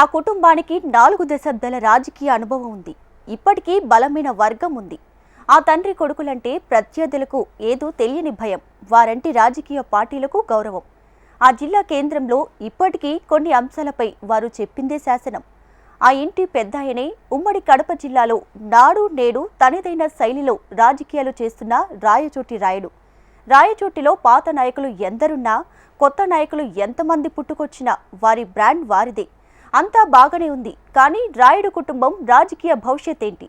ఆ కుటుంబానికి నాలుగు దశాబ్దాల రాజకీయ అనుభవం ఉంది. ఇప్పటికీ బలమైన వర్గం ఉంది. ఆ తండ్రి కొడుకులంటే ప్రత్యర్థులకు ఏదో తెలియని భయం వారంటి రాజకీయ పార్టీలకు గౌరవం. ఆ జిల్లా కేంద్రంలో ఇప్పటికీ కొన్ని అంశాలపై వారు చెప్పిందే శాసనం. ఆ ఇంటి పెద్దాయనే ఉమ్మడి కడప జిల్లాలో నాడు నేడు తనదైన శైలిలో రాజకీయాలు చేస్తున్న రాయచోటి రాయుడు. రాయచోటిలో పాత నాయకులు ఎందరున్నా కొత్త నాయకులు ఎంతమంది పుట్టుకొచ్చినా వారి బ్రాండ్ వారిదే. అంతా బాగానే ఉంది. కానీ రాయుడు కుటుంబం రాజకీయ భవిష్యత్ ఏంటి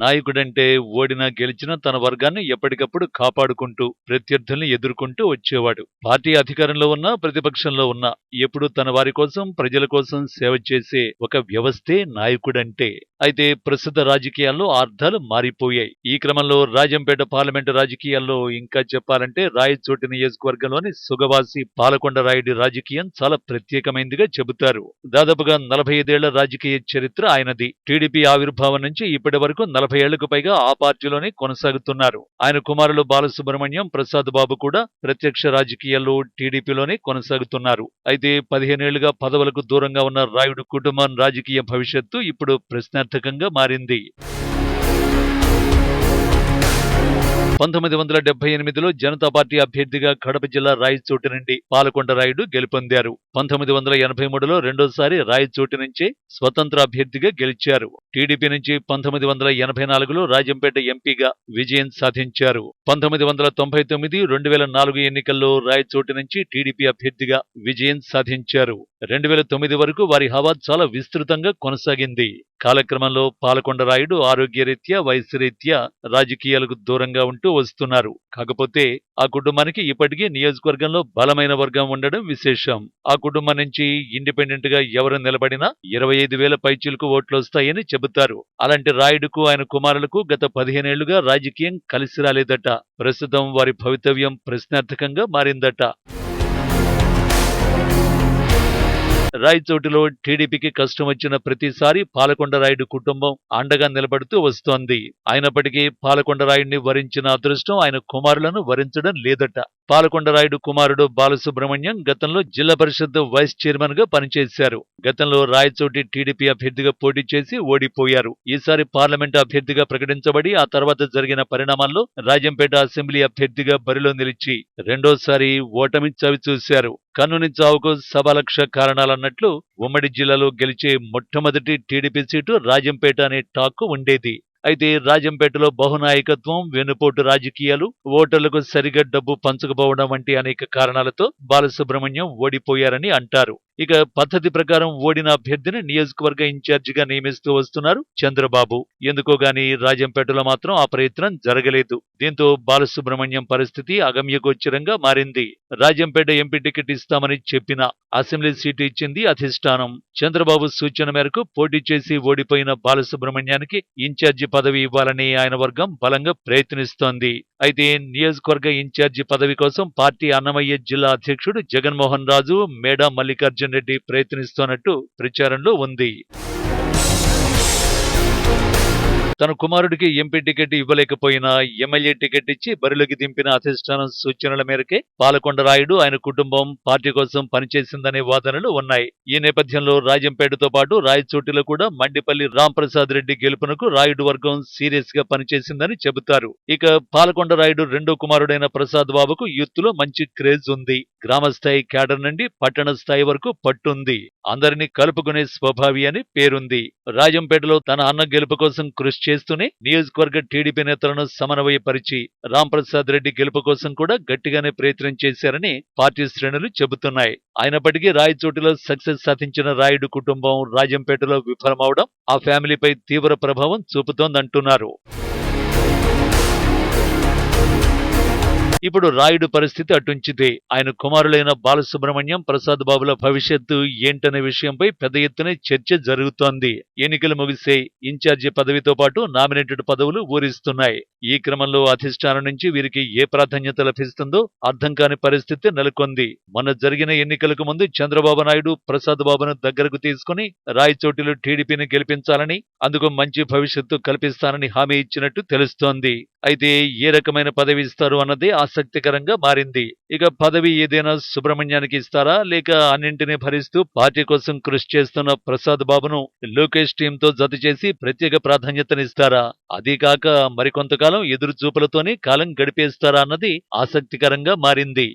నాయకుడంటే ఓడినా గెలిచినా తన వర్గాన్ని ఎప్పటికప్పుడు కాపాడుకుంటూ ప్రత్యర్థుల్ని ఎదుర్కొంటూ వచ్చేవాడు. పార్టీ అధికారంలో ఉన్నా ప్రతిపక్షంలో ఉన్నా ఎప్పుడు తన వారి కోసం ప్రజల కోసం సేవ చేసే ఒక వ్యవస్థే నాయకుడంటే. అయితే ప్రస్తుత రాజకీయాల్లో అర్థాలు మారిపోయాయి. ఈ క్రమంలో రాజంపేట పార్లమెంటు రాజకీయాల్లో ఇంకా చెప్పాలంటే రాయచోటి నియోజకవర్గంలోని సుగవాసి పాలకొండ రాయుడి రాజకీయం చాలా ప్రత్యేకమైనదిగా చెబుతారు. దాదాపుగా నలభై ఐదేళ్ళ రాజకీయ చరిత్ర ఆయనది. టీడీపీ ఆవిర్భావం నుంచి ఇప్పటి వరకు నలభై ఏళ్ళకు పైగా ఆ పార్టీలోనే కొనసాగుతున్నారు. ఆయన కుమారులు బాలసుబ్రహ్మణ్యం ప్రసాద్ బాబు కూడా ప్రత్యక్ష రాజకీయాల్లో టీడీపీలోనే కొనసాగుతున్నారు. అయితే పదిహేనేళ్ళుగా పదవులకు దూరంగా ఉన్న రాయుడు కుటుంబం రాజకీయ భవిష్యత్తు ఇప్పుడు ప్రశ్నార్థకంగా మారింది. పంతొమ్మిది వందల డెబ్బై ఎనిమిదిలో జనతా పార్టీ అభ్యర్థిగా కడప జిల్లా రాయచోటి నుండి పాలకొండ రాయుడు గెలుపొందారు. పంతొమ్మిది వందల ఎనభై మూడులో రెండోసారి రాయచోటి నుంచే స్వతంత్ర అభ్యర్థిగా గెలిచారు. టీడీపీ నుంచి పంతొమ్మిది వందల ఎనభై నాలుగులో రాజంపేట ఎంపీగా విజయం సాధించారు. పంతొమ్మిది వందల తొంభై తొమ్మిది రెండు వేల నాలుగు ఎన్నికల్లో రాయచోటి నుంచి టీడీపీ అభ్యర్థిగా విజయం సాధించారు. రెండు వేల తొమ్మిది వరకు వారి హవా చాలా విస్తృతంగా కొనసాగింది. కాలక్రమంలో పాలకొండ రాయుడు ఆరోగ్యరీత్యా వయస్సురీత్యా రాజకీయాలకు దూరంగా ఉంటూ వస్తున్నారు. కాకపోతే ఆ కుటుంబానికి ఇప్పటికీ నియోజకవర్గంలో బలమైన వర్గం ఉండడం విశేషం. ఆ కుటుంబం నుంచి ఇండిపెండెంట్గా ఎవరు నిలబడినా ఇరవై ఐదు వేల పైచీలకు ఓట్లు వస్తాయని చెబుతారు. అలాంటి రాయుడుకు ఆయన కుమారులకు గత పదిహేనేళ్ళుగా రాజకీయం కలిసి రాలేదట. ప్రస్తుతం వారి భవితవ్యం ప్రశ్నార్థకంగా మారిందట. రాయచోటిలో టీడీపీకి కష్టం వచ్చిన ప్రతిసారి పాలకొండ రాయుడు కుటుంబం అండగా నిలబడుతూ వస్తోంది. అయినప్పటికీ పాలకొండ రాయుడిని వరించిన అదృష్టం ఆయన కుమారులను వరించడం లేదట. పాలకొండ రాయుడు కుమారుడు బాలసుబ్రహ్మణ్యం గతంలో జిల్లా పరిషత్ వైస్ చైర్మన్గా పనిచేశారు. గతంలో రాయచోటి టీడీపీ అభ్యర్థిగా పోటీ చేసి ఓడిపోయారు. ఈసారి పార్లమెంట్ అభ్యర్థిగా ప్రకటించబడి ఆ తర్వాత జరిగిన పరిణామాల్లో రాజంపేట అసెంబ్లీ అభ్యర్థిగా బరిలో నిలిచి రెండోసారి ఓటమి చవి చూశారు. కన్నుని చావుకు సభలక్ష కారణాలన్నట్లు ఉమ్మడి జిల్లాలో గెలిచే మొట్టమొదటి టీడీపీ సీటు రాజంపేట అనే టాక్ ఉండేది. అయితే రాజంపేటలో బహునాయకత్వం వెనుపోటు రాజకీయాలు ఓటర్లకు సరిగా డబ్బు పంచకపోవడం వంటి అనేక కారణాలతో బాలసుబ్రహ్మణ్యం ఓడిపోయారని అంటారు. ఇక పద్ధతి ప్రకారం ఓడిన అభ్యర్థిని నియోజకవర్గ ఇన్ఛార్జిగా నియమిస్తూ వస్తున్నారు చంద్రబాబు. ఎందుకో గాని రాజంపేటలో మాత్రం ఆ ప్రయత్నం జరగలేదు. దీంతో బాలసుబ్రహ్మణ్యం పరిస్థితి అగమ్యగోచరంగా మారింది. రాజంపేట ఎంపీ టికెట్ ఇస్తామని చెప్పిన అసెంబ్లీ సీటు ఇచ్చింది అధిష్టానం. చంద్రబాబు సూచన మేరకు పోటీ చేసి ఓడిపోయిన బాలసుబ్రహ్మణ్యానికి ఇన్ఛార్జి పదవి ఇవ్వాలని ఆయన వర్గం బలంగా ప్రయత్నిస్తోంది. అయితే నియోజకవర్గ ఇన్ఛార్జి పదవి కోసం పార్టీ అన్నమయ్య జిల్లా అధ్యక్షుడు జగన్మోహన్ రాజు మేడా మల్లికార్జున్ రెడ్డి ప్రయత్నిస్తున్నట్టు ప్రచారంలో ఉంది. తన కుమారుడికి ఎంపీ టికెట్ ఇవ్వలేకపోయినా ఎమ్మెల్యే టికెట్ ఇచ్చి బరిలోకి దింపిన అధిష్టానం సూచనల మేరకే పాలకొండ రాయుడు ఆయన కుటుంబం పార్టీ కోసం పనిచేసిందనే వాదనలు ఉన్నాయి. ఈ నేపథ్యంలో రాజంపేటతో పాటు రాయచోటిలో కూడా మండిపల్లి రాంప్రసాద్ రెడ్డి గెలుపునకు రాయుడు వర్గం సీరియస్గా పనిచేసిందని చెబుతారు. ఇక పాలకొండ రాయుడు రెండో కుమారుడైన ప్రసాద్ బాబుకు యూత్లో మంచి క్రేజ్ ఉంది. గ్రామ స్థాయి క్యాడర్ నుండి పట్టణ స్థాయి వరకు పట్టుంది. అందరినీ కలుపుకునే స్వభావి అని పేరుంది. రాజంపేటలో తన అన్న గెలుపు కోసం కృషి చేస్తూనే నియోజకవర్గ టీడీపీ నేతలను సమన్వయపరిచి రాంప్రసాద్ రెడ్డి గెలుపు కోసం కూడా గట్టిగానే ప్రయత్నం చేశారని పార్టీ శ్రేణులు చెబుతున్నాయి. అయినప్పటికీ రాయచోటిలో సక్సెస్ సాధించిన రాయుడు కుటుంబం రాజంపేటలో విఫలమవడం ఆ ఫ్యామిలీపై తీవ్ర ప్రభావం చూపుతోందంటున్నారు. ఇప్పుడు రాయుడు పరిస్థితి అటుంచితే. ఆయన కుమారులైన బాలసుబ్రహ్మణ్యం ప్రసాద్ బాబుల భవిష్యత్తు ఏంటనే విషయంపై పెద్ద ఎత్తున చర్చ జరుగుతోంది. ఎన్నికలు ముగిసే ఇన్ఛార్జి పదవితో పాటు నామినేటెడ్ పదవులు ఊరిస్తున్నాయి. ఈ క్రమంలో అధిష్టానం నుంచి వీరికి ఏ ప్రాధాన్యత లభిస్తుందో అర్థం కాని పరిస్థితి నెలకొంది. మొన్న జరిగిన ఎన్నికలకు ముందు చంద్రబాబు నాయుడు ప్రసాద్ బాబును దగ్గరకు తీసుకుని రాయచోటిలో టీడీపీని గెలిపించాలని అందుకు మంచి భవిష్యత్తు కల్పిస్తానని హామీ ఇచ్చినట్టు తెలుస్తోంది. అయితే ఏ రకమైన పదవి ఇస్తారు అన్నదే ఆసక్తికరంగా మారింది. ఇక పదవి ఏదైనా సుబ్రహ్మణ్యానికి ఇస్తారా? లేక అన్నింటినీ భరిస్తూ పార్టీ కోసం కృషి చేస్తున్న ప్రసాద్ బాబును లోకేష్ టీంతో జత చేసి ప్రత్యేక ప్రాధాన్యతనిస్తారా అదీ కాక మరికొంతకాలం ఎదురు చూపులతోనే కాలం గడిపేస్తారా అన్నది ఆసక్తికరంగా మారింది.